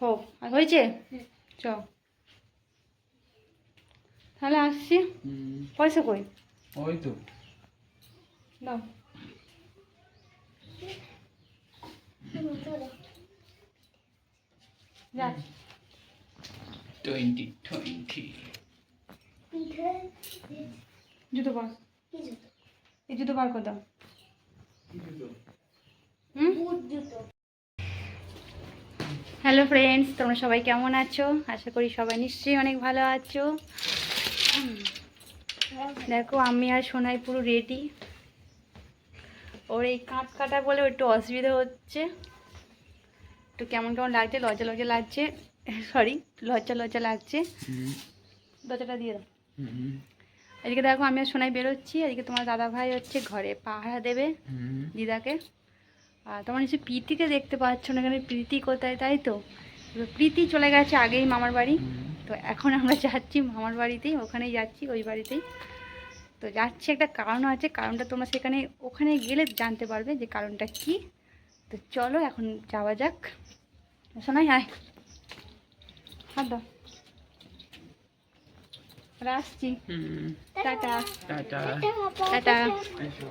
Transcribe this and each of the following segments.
হোক আর হয়েছে? চ তাহলে আসছি। পয়সা কই? ওই তো। দাও। টোয়েন্টি টোয়েন্টি জুতো পর এই জুতো বার করে দাও। হুম? হ্যালো ফ্রেন্ডস তোমরা সবাই কেমন আছো? আশা করি সবাই নিশ্চয়ই অনেক ভালো আছো। দেখো আমি আর সোনাই পুরো রেডি ওর এই কাঁচ কাটা বলে একটু অসুবিধা হচ্ছে। একটু কেমন কেমন লাগছে লজ্জা লজ্জা লাগছে। সরি লজ্জা লজ্জা লাগছে। দরজাটা দিয়ে দাও। এদিকে দেখো আমি আর সোনাই বেরোচ্ছি। এদিকে তোমার দাদা ভাই হচ্ছে ঘরে পাহারা দেবে দিদাকে। তোমার নিশ্চয়ই প্রীতিকে দেখতে পাচ্ছ না এখানে প্রীতি কোথায় তাই তো? এবার প্রীতি চলে গেছে আগেই মামার বাড়ি। তো এখন আমরা যাচ্ছি মামার বাড়িতেই ওখানেই যাচ্ছি ওই বাড়িতেই। তো যাচ্ছি একটা কারণ আছে কারণটা তোমরা সেখানে ওখানে গেলে জানতে পারবে যে কারণটা কি। তো চলো এখন যাওয়া যাক। শোনাই আয়। হাত দাও। আর আসছি। টাটা। টাটা। টাটা এসো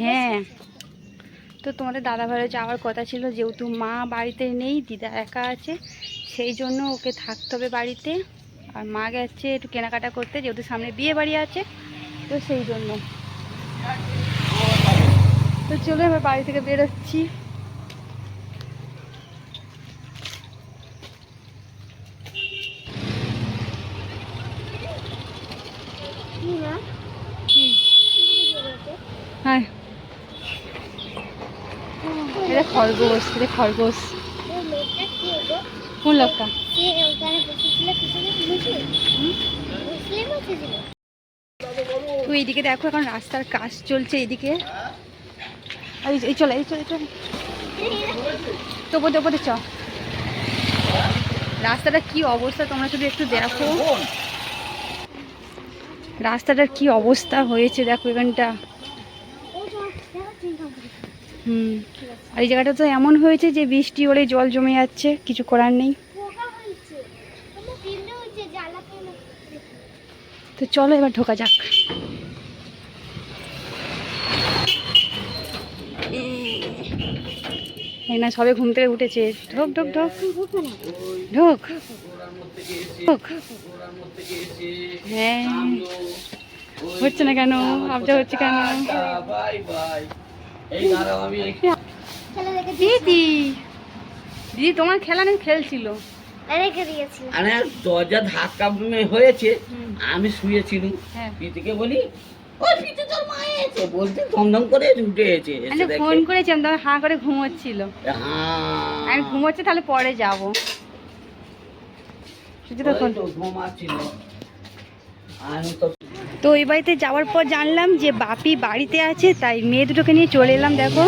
হ্যাঁ। তো তোমাদের দাদা ভাইয়ের যাওয়ার কথা ছিল যেহেতু মা বাড়িতে নেই, দিদা একা আছে, সেই জন্য ওকে থাকতে হবে বাড়িতে। আর মা গেছে একটু কেনাকাটা করতে, যেহেতু সামনে বিয়ে বাড়ি আছে, তো সেই জন্য। তো চলো এবার বাড়ি থেকে বেরোচ্ছি হ্যাঁ এটা খরগোশ এটা খরগোশ। কোন লোকটা? তো এইদিকে দেখো এখন রাস্তার কাজ চলছে এইদিকে। এই চলে এই চলে চলে। তোপো তোপোতে চ রাস্তাটা কি অবস্থা তোমরা শুধু একটু দেখো। রাস্তাটার কি অবস্থা হয়েছে দেখো এখানটা। হুম। আর এই জায়গাটা তো এমন হয়েছে যে বৃষ্টি হলে জল জমে যাচ্ছে কিছু করার নেই। তো চলো এবার ঢোকা যাক। এই না সবে ঘুম থেকে উঠেছে। ঢোক ঢোক ঢোক। ঢোক। ঢোক। হ্যাঁ। হচ্ছে না কেন? আবজা হচ্ছে কেন? দিদি দিদি তোমার খেলা নেই খেলছিল। আরে দরজা ধাক্কা হয়েছে আমি শুয়েছিলাম। হ্যাঁ। বলি বলতে করে উঠে এসে আচ্ছা ফোন করেছিলাম তবে হাঁ করে ঘুমোচ্ছিল। হ্যাঁ। আমি ঘুমোচ্ছে তাহলে পরে যাব। শুধু তো ফোন ঘুমাচ্ছিল। তো ওই বাড়িতে যাওয়ার পর জানলাম যে বাপি বাড়িতে আছে, তাই মেয়ে দুটোকে নিয়ে চলে এলাম, দেখো।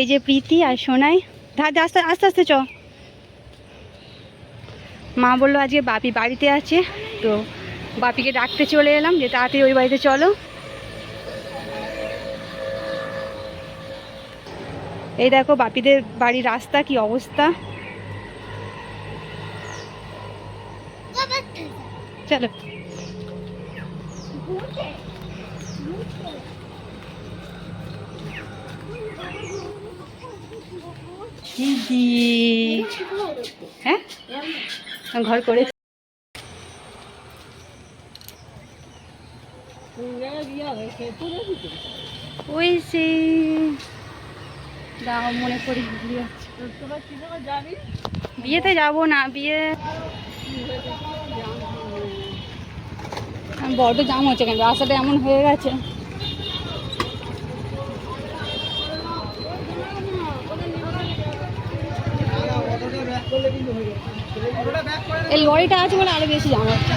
এই যে প্রীতি আর সোনাই। ধার আস্তে আস্তে আস্তে চ মা বলল আজকে বাপি বাড়িতে আছে, তো বাপিকে ডাকতে চলে এলাম, যে তাড়াতাড়ি ওই বাড়িতে চলো। এই দেখো বাপিদের বাড়ির রাস্তা, কি অবস্থা। চলো। হ্যাঁ? ঘর করে ওই সে দাও মনে করি বিয়েতে যাব না বিয়ে। বড্ড জাম হচ্ছে কেন? রাস্তাটা এমন হয়ে গেছে। এই লরিটা আছে বলে আরও বেশি জাম হচ্ছে।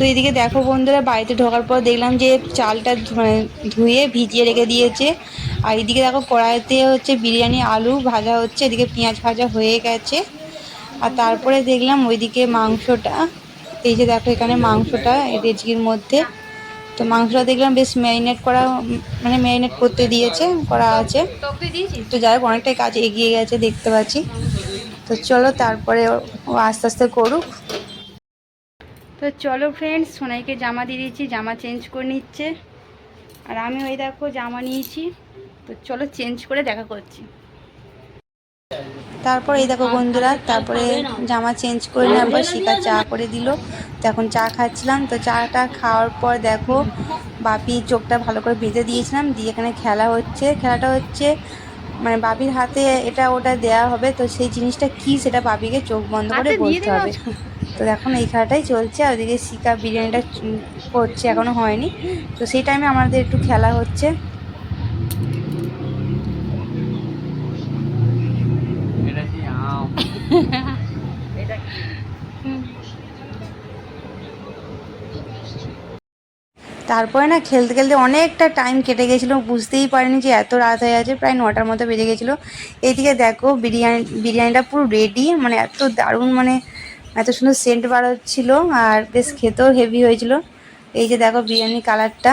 তো এদিকে দেখো বন্ধুরা, বাড়িতে ঢোকার পর দেখলাম যে চালটা মানে ধুয়ে ভিজিয়ে রেখে দিয়েছে। আর এদিকে দেখো কড়াইতে হচ্ছে বিরিয়ানি, আলু ভাজা হচ্ছে, এদিকে পেঁয়াজ ভাজা হয়ে গেছে। আর তারপরে দেখলাম ওইদিকে মাংসটা, এই যে দেখো এখানে মাংসটা, এই রেজকির মধ্যে। তো মাংসটা দেখলাম বেশ ম্যারিনেট করা মানে ম্যারিনেট করতে দিয়েছে, করা আছে। তো যাই হোক, অনেকটাই কাজ এগিয়ে গেছে, দেখতে পাচ্ছি। তো চলো তারপরে ও আস্তে আস্তে করুক। তো চলো ফ্রেন্ডস সোনাইকে জামা দিয়ে দিয়েছি জামা চেঞ্জ করে নিচ্ছে। আর আমি ওই দেখো জামা নিয়েছি। তো চলো চেঞ্জ করে দেখা করছি। তারপর এই দেখো বন্ধুরা তারপরে জামা চেঞ্জ করে নেওয়ার পর শিকা চা করে দিল। তো এখন চা খাচ্ছিলাম তো চাটা খাওয়ার পর দেখো বাপি চোখটা ভালো করে বেঁধে দিয়েছিলাম দিয়ে এখানে খেলা হচ্ছে। খেলাটা হচ্ছে মানে বাপির হাতে এটা ওটা দেয়া হবে তো সেই জিনিসটা কি সেটা বাপিকে চোখ বন্ধ করে বলতে হবে। তো এখন এই খেলাটাই চলছে আর ওদিকে শিকা বিরিয়ানিটা করছে এখনও হয়নি। তো সেই টাইমে আমাদের একটু খেলা হচ্ছে। তারপরে না খেলতে খেলতে অনেকটা টাইম কেটে গেছিল বুঝতেই পারিনি যে এত রাত হয়ে আছে প্রায় নটার মতো বেজে গেছিল। এইদিকে দেখো বিরিয়ানি বিরিয়ানিটা পুরো রেডি মানে এত দারুণ মানে এত সুন্দর সেন্ট বার হচ্ছিল আর বেশ খেতেও হেভি হয়েছিল। এই যে দেখো বিরিয়ানির কালারটা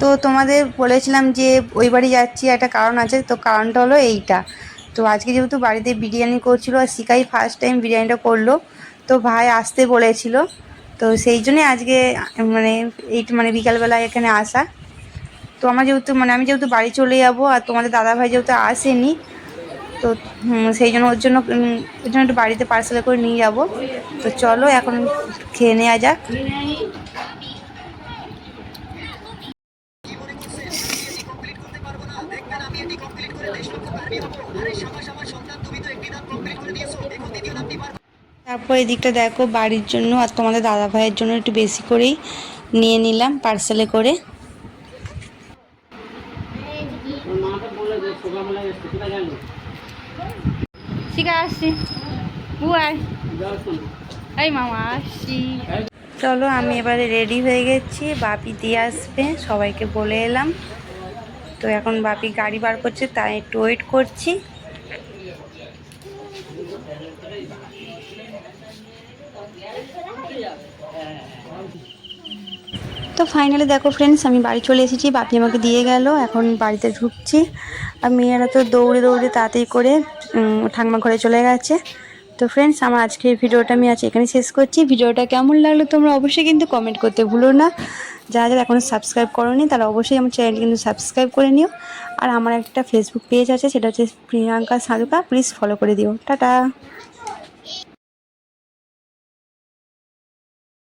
তো তোমাদের বলেছিলাম যে ওই বাড়ি যাচ্ছি, একটা কারণ আছে, তো কারণটা হলো এইটা। তো আজকে যেহেতু বাড়িতে বিরিয়ানি করছিল আর শিকাই ফার্স্ট টাইম বিরিয়ানিটা করল, তো ভাই আসতে বলেছিল। তো সেই জন্যে আজকে মানে এই মানে বিকালবেলা এখানে আসা। তো আমার যেহেতু মানে আমি যেহেতু বাড়ি চলে যাব আর তোমাদের দাদা ভাই যেহেতু আসেনি তো সেই জন্য ওর জন্য ওর জন্য একটু বাড়িতে পার্সেল করে নিয়ে যাব। তো চলো এখন খেয়ে নেওয়া যাক। তারপর এদিকটা দেখো বাড়ির জন্য আর তোমাদের দাদা ভাইয়ের জন্য একটু বেশি করেই নিয়ে নিলাম পার্সেলে করে। আসছি বুয়াই। এই মামা আসছি চলো, আমি এবারে রেডি হয়ে গেছি। বাপি দিয়ে আসবে, সবাইকে বলে এলাম। তো এখন বাপি গাড়ি বার করছে, তাই একটু ওয়েট করছি। তো ফাইনালি দেখো ফ্রেন্ডস আমি বাড়ি চলে এসেছি। বাপি আমাকে দিয়ে গেল, এখন বাড়িতে ঢুকছি। আর মেয়েরা তো দৌড়ে দৌড়ে তাড়াতাড়ি করে ঠাকুমা ঘরে চলে গেছে। তো ফ্রেন্ডস আমার আজকের ভিডিওটা আমি আজ এখানে শেষ করছি। ভিডিওটা কেমন লাগল তোমরা অবশ্যই কিন্তু কমেন্ট করতে ভুলো না। যারা যারা এখনও সাবস্ক্রাইব করোনি, তারা অবশ্যই আমার চ্যানেল কিন্তু সাবস্ক্রাইব করে নিও। আর আমার একটা ফেসবুক পেজ আছে, সেটা হচ্ছে প্রিয়াঙ্কা সাধুকা। প্লিজ ফলো করে দিও। টাটা!